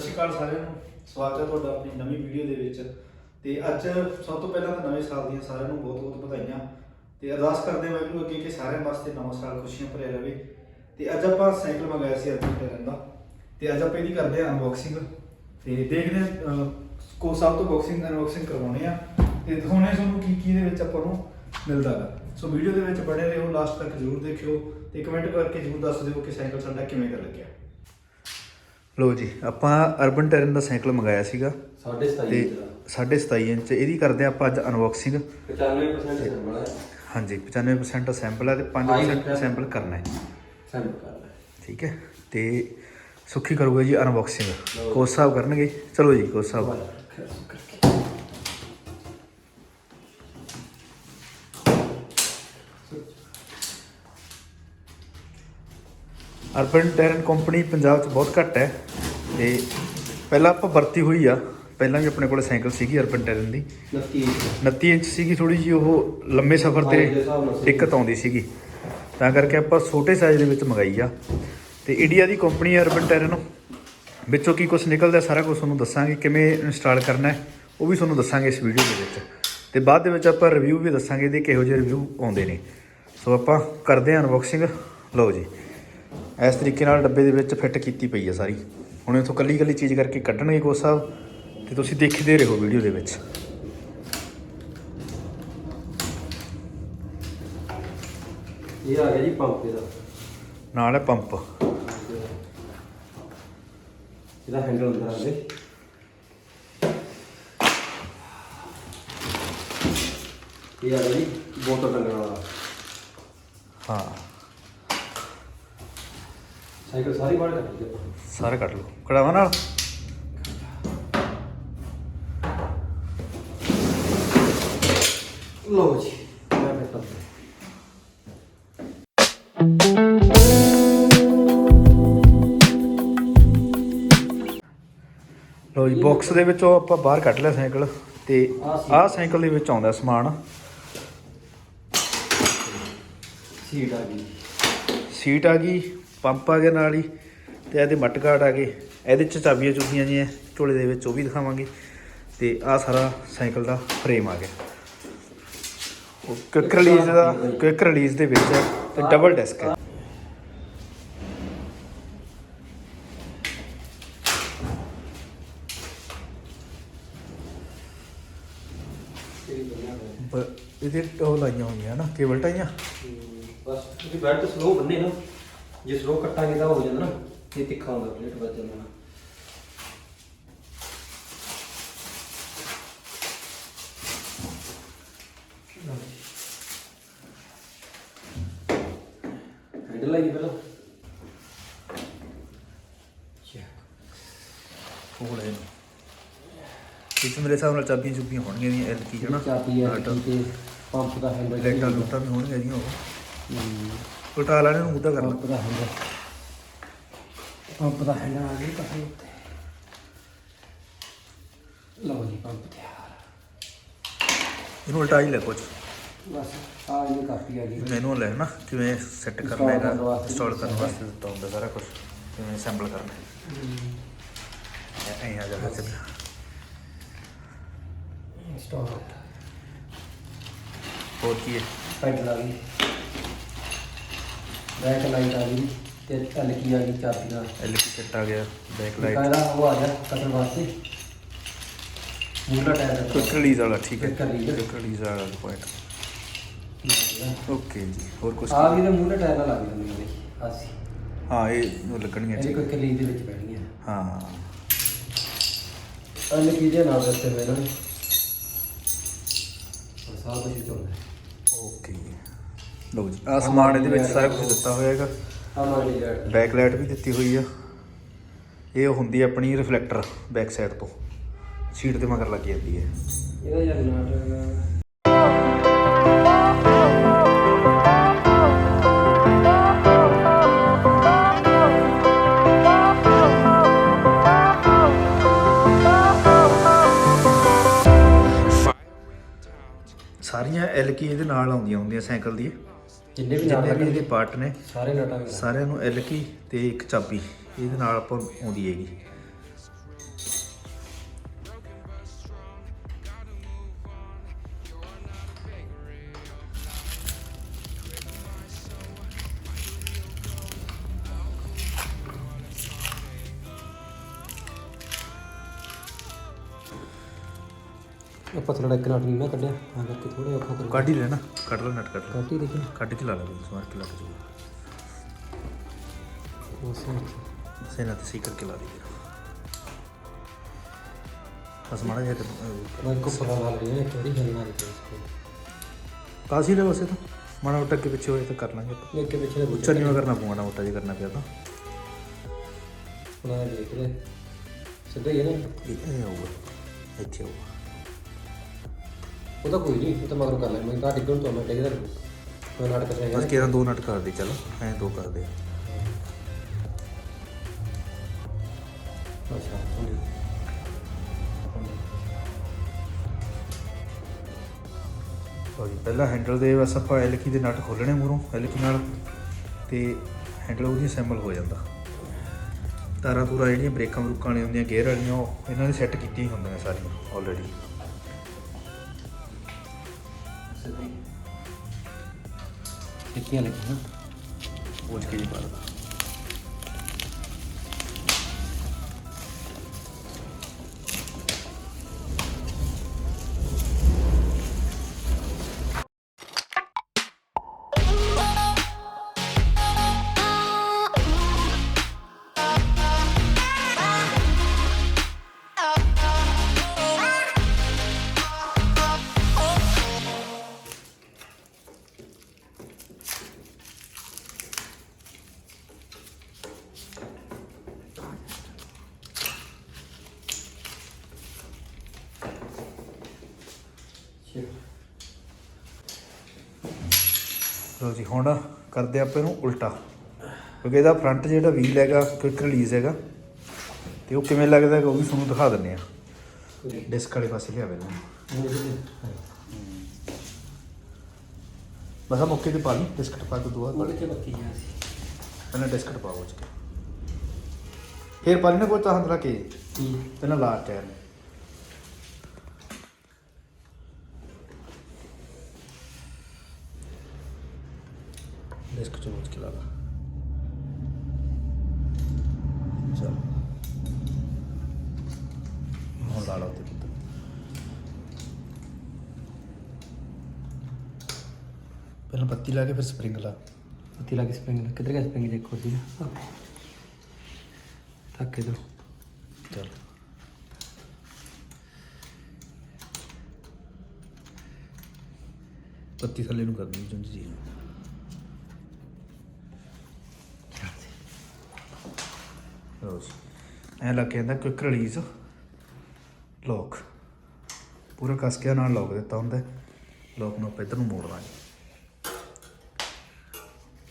ਸਤਿ ਸ਼੍ਰੀ ਅਕਾਲ ਸਾਰਿਆਂ ਨੂੰ। ਸਵਾਗਤ ਹੈ ਤੁਹਾਡਾ ਆਪਣੀ ਨਵੀਂ ਵੀਡੀਓ ਦੇ ਵਿੱਚ। ਤੇ ਅੱਜ ਸਭ ਤੋਂ ਪਹਿਲਾਂ ਤਾਂ ਨਵੇਂ ਸਾਲ ਦੀਆਂ ਸਾਰਿਆਂ ਨੂੰ ਬਹੁਤ-ਬਹੁਤ ਵਧਾਈਆਂ। ਤੇ ਅਰਦਾਸ ਕਰਦੇ ਹਾਂ ਵਾਹਿਗੁਰੂ ਅੱਗੇ ਕਿ ਸਾਰਿਆਂ ਵਾਸਤੇ ਨਵਾਂ ਸਾਲ ਖੁਸ਼ੀਆਂ ਭਰਿਆ ਰਹੇ ਤੇ ਅੱਜ ਆਪਾਂ ਸਾਈਕਲ ਮੰਗਾਇਆ ਸੀ ਅਰਜਨ ਟੈਰਨ ਦਾ। ਤੇ ਅੱਜ ਆਪਾਂ ਇਹਦੀ ਕਰਦੇ ਹਾਂ ਅਨਬਾਕਸਿੰਗ ਤੇ ਦੇਖਦੇ ਹਾਂ ਕੋ ਸਭ ਤੋਂ ਬਾਕਸਿੰਗ ਅਨਬਾਕਸਿੰਗ ਕਰਵਾਉਣੇ ਆ। ਤੇ ਦਿਖਾਉਣੇ ਤੁਹਾਨੂੰ ਕੀ ਕੀ ਦੇ ਵਿੱਚ ਆਪਾਂ ਨੂੰ ਮਿਲਦਾ ਗਾ। ਸੋ ਵੀਡੀਓ ਦੇ ਵਿੱਚ ਬਣੇ ਰਹੋ ਲਾਸਟ ਤੱਕ ਜਰੂਰ ਦੇਖਿਓ। ਤੇ ਕਮੈਂਟ ਕਰਕੇ ਜਰੂਰ ਦੱਸ ਦਿਓ ਕਿ ਸਾਈਕਲ ਸਾਡਾ ਕਿਵੇਂ ਦਾ ਲੱਗਿਆ। ਲੋ ਜੀ ਆਪਾਂ ਅਰਬਨ ਟੈਰਨ ਦਾ ਸਾਈਕਲ ਮੰਗਾਇਆ ਸੀਗਾ। ਸਾਢੇ ਤੇ 27 27 ਇੰਚ ਇਹਦੀ ਕਰਦੇ ਆਪਾਂ ਅੱਜ ਅਨਬਾਕਸਿੰਗ 95% ਸੈਂਪਲ ਹੈ ਹਾਂਜੀ 95% ਸੈਂਪਲ ਹੈ ਤੇ 5% ਸੈਂਪਲ ਕਰਨਾ ਹੈ। ਸੈਂਪਲ ਕਰ ਲੈ ਠੀਕ ਹੈ ਤੇ ਸੁੱਖੀ ਕਰੂਗਾ ਜੀ ਅਨਬਾਕਸਿੰਗ ਕੋਚ ਸਾਹਿਬ ਕਰਨਗੇ। ਚਲੋ ਜੀ ਕੋਚ ਸਾਹਿਬ। ਅਰਬਨ ਟੈਰਨ ਕੰਪਨੀ ਪੰਜਾਬ 'ਚ ਬਹੁਤ ਘੱਟ ਹੈ ਤੇ ਪਹਿਲਾਂ ਆਪਾਂ ਵਰਤੀ ਹੋਈ ਆ ਪਹਿਲਾਂ ਵੀ ਆਪਣੇ ਕੋਲ ਸਾਈਕਲ ਸੀਗੀ ਅਰਬਨ ਟੈਰਨ ਦੀ। 29 29 ਇੰਚ ਸੀਗੀ ਥੋੜੀ ਜੀ ਉਹ ਲੰਮੇ ਸਫ਼ਰ ਤੇ। ਦਿੱਕਤ ਆਉਂਦੀ ਸੀਗੀ। ਤਾਂ ਕਰਕੇ ਆਪਾਂ ਛੋਟੇ ਸਾਈਜ਼ ਦੇ ਵਿੱਚ ਮੰਗਾਈ ਆ। ਤੇ ਇੰਡੀਆ ਦੀ ਕੰਪਨੀ ਅਰਬਨ ਟੈਰਨ ਵਿੱਚੋਂ ਕੀ ਕੁਝ ਨਿਕਲਦਾ ਸਾਰਾ ਕੁਝ ਤੁਹਾਨੂੰ ਦੱਸਾਂਗੇ ਕਿਵੇਂ ਇੰਸਟਾਲ ਕਰਨਾ ਹੈ ਉਹ ਵੀ ਤੁਹਾਨੂੰ ਦੱਸਾਂਗੇ ਇਸ ਵੀਡੀਓ ਦੇ ਵਿੱਚ। ਤੇ ਬਾਅਦ ਦੇ ਵਿੱਚ ਆਪਾਂ ਰਿਵਿਊ ਵੀ ਦੱਸਾਂਗੇ ਇਹਦੇ ਕਿਹੋ ਜਿਹੇ ਰਿਵਿਊ ਆਉਂਦੇ ਨੇ। ਸੋ ਆਪਾਂ ਕਰਦੇ ਹਾਂ ਅਨਬਾਕਸਿੰਗ ਲਓ ਜੀ। ਇਸ ਤਰੀਕੇ ਨਾਲ ਡੱਬੇ ਦੇ ਵਿੱਚ ਫਿੱਟ ਕੀਤੀ ਪਈ ਆ ਸਾਰੀ। ਹੁਣ ਇਥੋਂ ਕੱਲੀ ਕੱਲੀ ਚੀਜ਼ ਕਰਕੇ ਕੱਢਣਗੇ ਕੋਚ ਸਾਹਿਬ ਤੇ ਤੁਸੀਂ ਦੇਖਦੇ ਰਹੋ ਵੀਡੀਓ ਦੇ ਵਿੱਚ। ਇਹ ਆ ਗਿਆ ਜੀ ਪੰਪ ਇਹਦਾ। ਨਾਲ ਹੈ ਪੰਪ। ਇਹਦਾ ਹੈਂਡਲ ਅੰਦਰ ਆ ਗਿਆ। ਇਹ ਆ ਗਿਆ ਜੀ ਬੋਤਲ ਟੰਗਣ ਵਾਲਾ। ਹਾਂ। ਸਾਈਕਲ ਸਾਰੀ ਬਾਹਰ ਕੱਢ ਦਿੱਤੀ ਸਾਰੇ ਕੱਢ ਲਓ। ਕੜਾਵਾ ਨਾਲ। ਲਓ ਜੀ ਮੈਂ ਲਓ ਜੀ ਬਾਕਸ ਦੇ ਵਿੱਚੋਂ ਆਪਾਂ ਬਾਹਰ ਕੱਢ ਲਿਆ ਸਾਈਕਲ ਤੇ। ਆਹ ਸਾਈਕਲ ਦੇ ਵਿੱਚ ਆਉਂਦਾ ਸਮਾਨ। ਸੀਟ ਆ ਗਈ। ਸੀਟ ਆ ਗਈ। ਪੰਪ ਆ ਗਿਆ ਨਾਲ ਹੀ ਤੇ ਇਹਦੇ ਮੱਟ ਗਾਰਡ ਆ ਗਏ। ਇਹਦੇ ਚ ਚਾਬੀਆਂ ਚੁਬੀਆਂ ਜੀਆਂ ਝੋਲੇ ਦੇ ਵਿੱਚ ਉਹ ਵੀ ਦਿਖਾਵਾਂਗੇ। ਤੇ ਆਹ ਸਾਰਾ ਸਾਈਕਲ ਦਾ ਫਰੇਮ ਆ ਗਿਆ। ਉਹ ਕੁਇਕ ਰਿਲੀਜ਼ ਦਾ ਕੁਇਕ ਰਿਲੀਜ਼ ਦੇ ਵਿੱਚ ਹੈ ਤੇ ਡਬਲ ਡੈਸਕ ਹੈ ਇਹਦੇ ਉਹ ਲਾਈਆਂ ਹੋਈਆਂ ਨਾ ਕੇਬਲ ਟਾਈਆਂ? ਹਮ, ਬਸ ਤੁਸੀਂ ਬੈਲਟ ਸਲੋ ਬੰਨੇ ਨਾ। ਜੇ ਸਲੋ ਕੱਟਾਂਗੇ ਤਾਂ ਹੋ ਜਾਂਦਾ ਨਾ ਇਹ ਤਿੱਖਾ ਹੁੰਦਾ ਪਲੇਟ ਵੱਜ ਜਾਂਦਾ ਨਾ। ਹੈਂਡਲ ਲਾਈਏ ਪਹਿਲਾਂ। ਕੋਲੇ ਨੂੰ ਇਸ ਮੇਰੇ ਹਿਸਾਬ ਨਾਲ ਚਾਬੀਆਂ ਚੁਬੀਆਂ ਹੋਣਗੀਆਂ ਦੀਆਂ ਐਲ ਕੀ ਹੈ ਨਾ? ਚਾਬੀ ਹੈ ਤੇ ਪੰਪ ਦਾ ਹੈਂਡਲ ਲਾਈਟਾਂ ਲੂਟਾਂ ਵੀ ਹੋਣਗੀਆਂ ਇਹਦੀਆਂ ਉਹ। ਉਲਟਾ ਲੈਣੇ ਨੂੰ ਮੁੱਦਾ ਕਰਨਾ। ਪੰਪ ਦਾ ਹੈਂਡਲ ਪੰਪ ਦਾ ਹੈਂਡਲ ਆ ਗਿਆ ਕਹਾਂ ਉੱਤੇ। ਲਓ ਜੀ ਪੰਪ ਤਿਆਰ। ਇਹਨੂੰ ਉਲਟਾ ਹੀ ਲੈ ਕੁਝ ਬਸ ਆ ਇਹ ਕਾਪੀ ਆ ਗਈ। ਮੈਨੂੰ ਲੈ ਨਾ ਕਿਵੇਂ ਸੈੱਟ ਕਰਨਾ ਹੈਗਾ ਇੰਸਟਾਲ ਕਰਨ ਵਾਸਤੇ ਦਿੱਤਾ ਹੁੰਦਾ ਸਾਰਾ ਕੁਝ ਕਿਵੇਂ ਅਸੈਂਬਲ ਕਰਨਾ ਹੈ। ਐਂ ਆ ਜਾਗਾ ਚੱਲ ਇੰਸਟਾਲ ਹੋਰ ਕੀ ਹੈ? ਪੈਡਲ ਆ ਗਈ ਬੈਕ ਲਾਈਟ ਆ ਗਈ ਤੇ ਟਲਕੀ ਆ ਗਈ ਚਾਬੀਆਂ ਐਲ ਕੀ ਸੈੱਟ ਆ ਗਿਆ ਬੈਕ ਲਾਈਟ ਕਾਇਦਾ ਉਹ ਆ ਗਿਆ ਕਟਰ ਵਾਸਤੇ। ਮੂਲਾ ਟਾਇਰ ਦਾ ਕੁਇਕ ਰਿਲੀਜ਼ ਵਾਲਾ ਠੀਕ ਹੈ। Quick release। ਕੁਇਕ ਰਿਲੀਜ਼ ਵਾਲਾ ਪੁਆਇੰਟ ਓਕੇ ਜੀ ਹੋਰ ਕੁਝ ਆ ਵੀ ਤੇ ਮੂਲਾ ਟਾਇਰ ਨਾਲ ਲੱਗ ਜਾਂਦੀ ਹੈ ਆਸੀ। ਹਾਂ ਇਹ ਨੂੰ ਲੱਗਣਗੀਆਂ ਇਹਦੇ ਕੋਈ ਕਲੀਨ ਦੇ ਵਿੱਚ ਬੈਠਣੀਆਂ ਹਾਂ। ਅੰਨ ਕੀ ਦੇ ਨਾਮ ਦੱਸੇ ਹੋਏ ਨੇ? ਸਾਰਾ ਕੁਝ ਚੱਲਦਾ ਓਕੇ ਲਓ ਜੀ ਆ ਸਮਾਨ ਇਹਦੇ ਵਿੱਚ ਸਾਰਾ ਕੁਝ ਦਿੱਤਾ ਹੋਇਆ ਹੈਗਾ। ਆ ਬੈਕ ਲਾਈਟ ਵੀ ਦਿੱਤੀ ਹੋਈ ਆ। ਇਹ ਹੁੰਦੀ ਆਪਣੀ ਰਿਫਲੈਕਟਰ ਬੈਕ ਸਾਈਡ ਤੋਂ। ਸੀਟ ਦੇ ਮਗਰ ਲੱਗ ਜਾਂਦੀ ਹੈ। ਇਹਦਾ ਯਾਰ ਨਾਟਕ ਸਾਰੀਆਂ ਐਲ ਕੀ ਇਹਦੇ ਨਾਲ ਆਉਂਦੀਆਂ ਹੁੰਦੀਆਂ ਸਾਈਕਲ ਦੀ। ਜਿੰਨੇ ਵੀ ਜਿੰਨੇ ਵੀ ਨਾਟਕ ਇਹਦੇ ਪਾਰਟ ਨੇ ਸਾਰੇ ਨਾਟਕ ਸਾਰਿਆਂ ਨੂੰ ਐਲ ਕੀ ਤੇ ਇੱਕ ਚਾਬੀ ਇਹਦੇ ਨਾਲ ਆਪਾਂ ਆਉਂਦੀ ਹੈਗੀ। ਆਪਾਂ ਥੋੜਾ ਇੱਕ ਨਾਟ ਨਹੀਂ ਨਾ ਕੱਢਿਆ ਤਾਂ ਕਰਕੇ ਥੋੜਾ ਔਖਾ ਕਰ ਕੱਢ ਹੀ ਲੈਣਾ ਕੱਢ ਲੈ ਨਟ ਕੱਢ ਲੈ। ਕੱਢ ਹੀ ਦੇਖੀ। ਕੱਢ ਕੇ ਲਾ ਲੈ ਸਮਾਰ ਕੇ ਲੱਗ ਜੂਗਾ ਬਸ ਬਸ ਇਹਨਾਂ ਤੇ ਸਹੀ ਕਰਕੇ ਲਾ ਦੇ। ਬਸ ਮਾੜਾ ਜਿਹਾ ਕਰ- ਮੈਂ ਕੋ ਪਤਾ ਲੱਗ ਰਿਹਾ ਇੱਕ ਵਾਰੀ ਹਿਲਣਾ ਨਹੀਂ ਚਾਹੀਦਾ ਕਾਸੀ ਲੈ ਵਸੇ ਤਾਂ। ਮਾੜਾ ਮੋਟਾ ਅੱਗੇ ਪਿੱਛੇ ਹੋਏ ਤਾਂ ਕਰ ਲਾਂਗੇ ਲੈ ਕੇ ਪਿੱਛੇ ਦੇ ਉੱਚਾ ਨਹੀਂ। ਕਰਨਾ ਪਊਗਾ ਨਾ ਮੋਟਾ ਜੇ ਕਰਨਾ ਪਿਆ ਤਾਂ। ਬਣਾ ਦੇਖ ਲੈ ਸਿੱਧਾ ਹੀ ਹੈ ਨਾ। ਇਹ ਹੋਊਗਾ ਇੱਥੇ ਹੋਊਗਾ ਉਹ ਤਾਂ ਕੋਈ ਨਹੀਂ ਉਹ ਤਾਂ ਮਗਰ ਕਰ ਲੈ ਮੈਂ ਤਾਂ ਡਿੱਗਣ ਤੋਂ ਮੈਂ ਡਿੱਗਦਾ ਰਹੂੰ। ਮੈਂ ਨਾਟਕ ਕਰ ਬਸ ਕਿਹੜਾ ਦੋ ਨਟ ਕਰ ਦੇ ਚੱਲ ਐ ਦੋ ਕਰ ਦੇ। ਅੱਛਾ ਜੀ ਪਹਿਲਾਂ ਹੈਂਡਲ ਦੇ ਬਸ ਆਪਾਂ ਐਲਕੀ ਦੇ ਨਟ ਖੋਲਣੇ ਮੂਰੋਂ ਐਲਕੀ ਨਾਲ ਤੇ ਹੈਂਡਲ ਉਹਦੀ ਅਸੈਂਬਲ ਹੋ ਜਾਂਦਾ। ਤਾਰਾਂ ਤੂਰਾਂ ਜਿਹੜੀਆਂ ਬ੍ਰੇਕਾਂ ਬਰੂਕਾਂ ਵਾਲੀਆਂ ਹੁੰਦੀਆਂ ਗੇਅਰ ਵਾਲੀਆਂ ਉਹ ਇਹਨਾਂ ਨੇ ਸੈੱਟ ਕੀਤੀਆਂ ਹੁੰਦੀਆਂ ਸਾਰੀਆਂ ਆਲਰੇਡੀ ਟਿੱਕੀਆਂ ਲੱਗੀਆਂ ਪਹੁੰਚ ਕੇ ਜੀ ਬਾਹਰ ਲਓ ਜੀ ਹੁਣ ਕਰਦੇ ਆਪਾਂ ਇਹਨੂੰ ਉਲਟਾ। ਕਿਉਂਕਿ ਇਹਦਾ ਫਰੰਟ ਜਿਹੜਾ ਵੀਲ ਹੈਗਾ ਕੁਇਕ ਰਿਲੀਜ਼ ਹੈਗਾ ਤੇ ਉਹ ਕਿਵੇਂ ਲੱਗਦਾ ਹੈਗਾ ਉਹ ਵੀ ਤੁਹਾਨੂੰ ਦਿਖਾ ਦਿੰਨੇ ਆ ਡਿਸਕ ਵਾਲੇ ਪਾਸੇ ਲਿਆਵੇ ਨਾ ਬਸ ਆ ਮੌਕੇ ਤੇ ਪਾ ਲਈ ਡਿਸਕ ਪਾ ਕੇ ਦੁਆ ਉਹਦੇ ਤੇ ਬੱਤੀ ਗਿਆ ਸੀ ਪਹਿਲਾਂ ਡਿਸਕ ਪਾਓ ਉਸ ਕੇ ਫਿਰ ਪਾ ਲਈ ਨਾ ਕੋਈ ਤਾਂ ਹੰਦਰਾ ਕੇ। ਕੀ ਪਹਿਲਾਂ ਲਾ ਟਾਇਰ ਡਿਸਕ ਚੋਂ ਕੇ ਲਾ ਲਾ ਚਲ ਹੁਣ ਲਾ ਲਾ ਉੱਤੇ ਪੁੱਤ ਪਹਿਲਾਂ ਪੱਤੀ ਲਾ ਕੇ ਫਿਰ ਸਪਰਿੰਗ ਲਾ। ਬੱਤੀ ਲੱਗ ਸਪ੍ਰਿੰਗ ਕਿੱਧਰ ਗਿਆ ਸਪ੍ਰਿੰਗ? ਦੇਖੋ ਜੀ। ਥੱਕੇ ਦੋ ਚਲ। ਪੱਤੀ ਥੱਲੇ ਨੂੰ ਕਰਨੀ ਚੁੰਝ ਜੀ। ਲਓ ਜੀ। ਐ ਲੱਗ ਜਾਂਦਾ ਕੁਇਕ ਰਿਲੀਜ਼ ਲੋਕ ਪੂਰਾ ਕਸ ਕੇ ਨਾਲ ਲੋਕ ਦਿੱਤਾ ਹੁੰਦਾ ਲੋਕ ਨੂੰ ਆਪਾਂ ਇੱਧਰ ਨੂੰ ਮੋੜਨਾ ਜੀ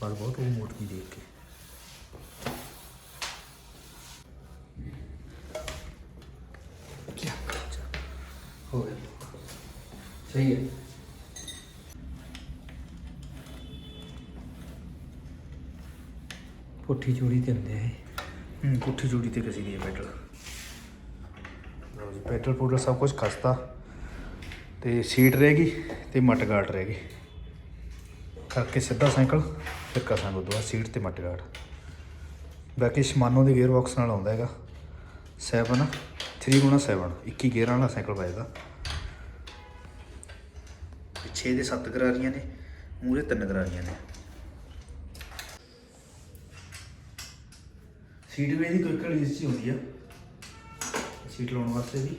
ਪਰ ਬਹੁਤ ਉਹ ਮੋੜ ਨਹੀਂ ਦੇਖ ਕੇ। ਹੋ ਗਿਆ ਸਹੀ ਹੈ। ਪੁੱਠੀ ਚੂੜੀ ਤੇ ਹੁੰਦੇ ਆ ਇਹ। ਹੂੰ ਪੁੱਠੀ ਜੂੜੀ ਤੇ ਕਸੀ ਦੀ ਹੈ ਪੈਟਰਲ ਲਓ ਜੀ ਪੈਟਰਲ ਪੂਡਰ ਸਭ ਕੁਝ ਖਸਤਾ। ਤੇ ਸੀਟ ਰਹੇਗੀ ਤੇ ਮੱਟ ਗਾਰਡ ਰਹੇਗੀ ਕਰਕੇ ਸਿੱਧਾ ਸਾਈਕਲ, ਫਿਰ ਕਸਾਂਗੇ ਉਦੋਂ ਸੀਟ ਤੇ ਮੱਟ ਗਾਰਡ ਬਾਕੀ ਸ਼ਮਾਨੋ ਦੇ ਗੇਅਰ ਬਾਕਸ ਨਾਲ ਆਉਂਦਾ ਹੈਗਾ। 7 3 ਗੁਣਾ 7 21 ਗੇਅਰਾਂ ਵਾਲਾ ਸਾਈਕਲ ਪਾਏਗਾ ਪਿੱਛੇ ਦੇ 7 ਗਰਾਰੀਆਂ ਨੇ, ਮੂਹਰੇ 3 ਗਰਾਰੀਆਂ ਨੇ। ਸੀਟ ਵੀ ਇਹਦੀ ਕੋਈ ਕਲੀਸ ਚ ਹੁੰਦੀ ਆ। ਸੀਟ ਲਾਉਣ ਵਾਸਤੇ ਵੀ।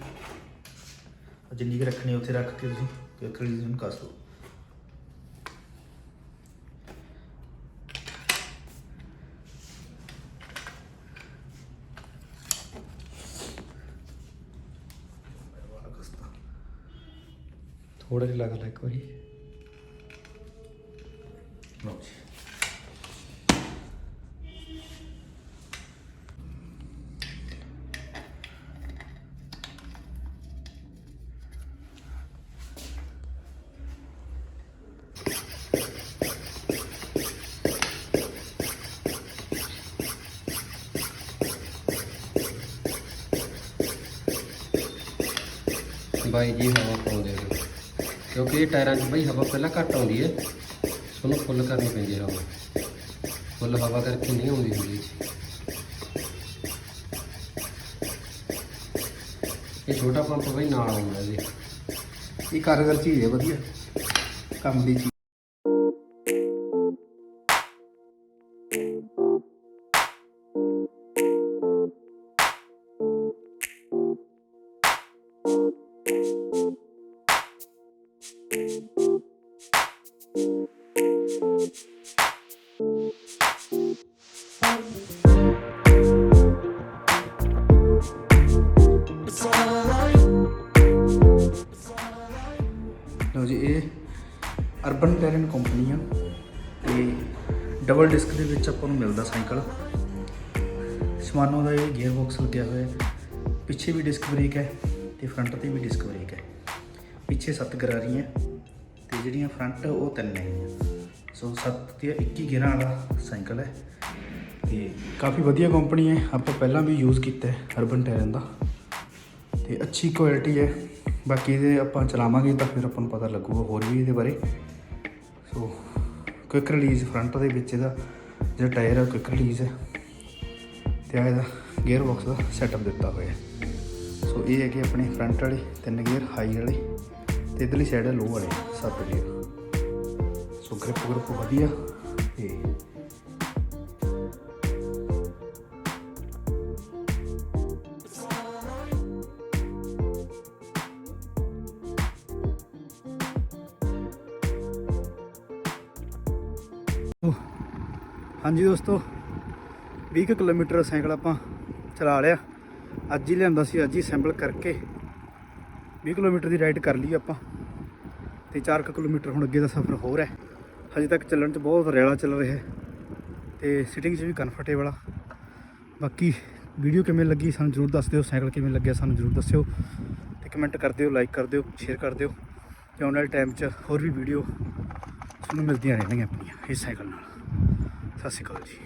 ਜਿੰਨੀ ਕਿ ਰੱਖਣੀ ਉੱਥੇ ਰੱਖ ਕੇ ਤੁਸੀਂ ਕੋਈ ਕਲੀਸ ਨੂੰ ਕੱਸ। ਲਓ ਥੋੜਾ ਜਿਹਾ ਲੱਗ ਲੈ ਇੱਕ ਵਾਰੀ। ਲਓ ਜੀ। ਬਾਈ ਜੀ ਹਵਾ ਪਾਉਂਦੇ ਨੇ ਕਿਉਂਕਿ ਇਹ ਟਾਇਰਾਂ 'ਚ ਬਈ ਹਵਾ ਪਹਿਲਾਂ ਘੱਟ ਆਉਂਦੀ ਹੈ। ਤੁਹਾਨੂੰ ਫੁੱਲ ਕਰਨੀ ਪੈਂਦੀ ਹੈ ਹਵਾ। ਫੁੱਲ ਹਵਾ ਕਰਕੇ ਨਹੀਂ ਆਉਂਦੀ ਹੁੰਦੀ। ਇਹ ਛੋਟਾ ਪੰਪ ਬਈ ਨਾਲ ਆਉਂਦਾ ਜੀ। ਇਹ ਕਾਰਗਰ ਚੀਜ਼ ਹੈ, ਵਧੀਆ। ਕੰਮ ਦੀ ਅਰਬਨ ਟੈਰਨ ਕੰਪਨੀ ਆ। ਤੇ ਡਬਲ ਡਿਸਕ ਦੇ ਵਿੱਚ ਆਪਾਂ ਨੂੰ ਮਿਲਦਾ ਸਾਈਕਲ। ਸ਼ਮਾਨੋ ਦਾ ਇਹ ਗੀਅਰ ਬਾਕਸ ਲੱਗਿਆ ਹੋਇਆ ਹੈ। ਪਿੱਛੇ ਵੀ ਡਿਸਕ ਬ੍ਰੇਕ ਹੈ ਤੇ ਫਰੰਟ ਤੇ ਵੀ ਡਿਸਕ ਬ੍ਰੇਕ ਹੈ। ਪਿੱਛੇ ਸੱਤ ਗਰਾਰੀਆਂ ਤੇ ਜਿਹੜੀਆਂ ਫਰੰਟ ਉਹ ਤਿੰਨ ਨੇ ਸੋ 7 ਤੇ 21 ਗੇਅਰਾਂ ਵਾਲਾ ਸਾਈਕਲ ਹੈ। ਤੇ ਕਾਫੀ ਵਧੀਆ ਕੰਪਨੀ ਹੈ। ਆਪਾਂ ਪਹਿਲਾਂ ਵੀ ਯੂਜ਼ ਕੀਤਾ ਹੈ ਅਰਬਨ ਟੈਰਨ ਦਾ। ਤੇ ਅੱਛੀ ਕੁਆਲਿਟੀ ਹੈ। ਬਾਕੀ ਇਹਦੇ ਆਪਾਂ ਚਲਾਵਾਂਗੇ ਤਾਂ ਫਿਰ ਆਪਾਂ ਨੂੰ ਪਤਾ ਲੱਗੂਗਾ ਹੋਰ ਵੀ ਇਹਦੇ ਬਾਰੇ। ਸੋ ਕੁਇਕ ਰਿਲੀਜ਼ ਫਰੰਟ ਦੇ ਵਿੱਚ ਇਹਦਾ ਜਿਹੜਾ ਟਾਇਰ ਹੈ ਕੁਇਕ ਰਿਲੀਜ਼ ਹੈ। ਤੇ ਆਹ ਇਹਦਾ ਗੇਅਰ ਬਾਕਸ ਦਾ ਸੈਟਅਪ ਦਿੱਤਾ ਹੋਇਆ ਹੈ। ਸੋ ਇਹ ਹੈਗੇ ਆਪਣੇ ਫਰੰਟ ਵਾਲੇ, ਤਿੰਨ ਗੇਅਰ ਹਾਈ ਵਾਲੇ ਤੇ ਇਧਰਲੀ ਸਾਈਡ ਹੈ ਲੋ ਵਾਲੇ, ਸੱਤ ਗੇਅਰ ਸੋ ਗ੍ਰਿਪ ਗ੍ਰਿਪ ਵਧੀਆ। ਹਾਂਜੀ ਦੋਸਤੋ 20 ਕੁ ਕਿਲੋਮੀਟਰ ਸਾਈਕਲ ਆਪਾਂ ਚਲਾ ਲਿਆ। ਅੱਜ ਹੀ ਲਿਆਂਦਾ ਸੀ, ਅੱਜ ਹੀ ਅਸੈਂਬਲ ਕਰਕੇ 20 ਕਿਲੋਮੀਟਰ ਦੀ ਰਾਈਡ ਕਰ ਲਈ ਆਪਾਂ। ਤੇ 4 ਕੁ ਕਿਲੋਮੀਟਰ ਹੁਣ ਅੱਗੇ ਦਾ ਸਫ਼ਰ ਹੋਰ ਹੈ। ਹਜੇ ਤੱਕ ਚੱਲਣ 'ਚ ਬਹੁਤ ਰੇਲਾ ਚੱਲ ਰਿਹਾ ਹੈ। ਤੇ ਸਿਟਿੰਗ 'ਚ ਵੀ ਕੰਫਰਟੇਬਲ ਆ। ਬਾਕੀ ਵੀਡੀਓ ਕਿਵੇਂ ਲੱਗੀ ਸਾਨੂੰ ਜ਼ਰੂਰ ਦੱਸ ਦਿਓ, ਸਾਈਕਲ ਕਿਵੇਂ ਲੱਗਿਆ ਸਾਨੂੰ ਜ਼ਰੂਰ ਦੱਸਿਓ। ਤੇ ਕਮੈਂਟ ਕਰ ਦਿਓ ਲਾਈਕ ਕਰ ਦਿਓ ਸ਼ੇਅਰ ਕਰ ਦਿਓ। ਤੇ ਆਉਣ ਵਾਲੇ ਟਾਈਮ 'ਚ ਹੋਰ ਵੀ ਵੀਡੀਓ ਤੁਹਾਨੂੰ ਮਿਲਦੀਆਂ ਰਹਿਣਗੀਆਂ ਆਪਣੀਆਂ ਇਸ ਸਾਈਕਲ ਨਾਲ। ਸਤਿ ਸ਼੍ਰੀ ਅਕਾਲ ਜੀ।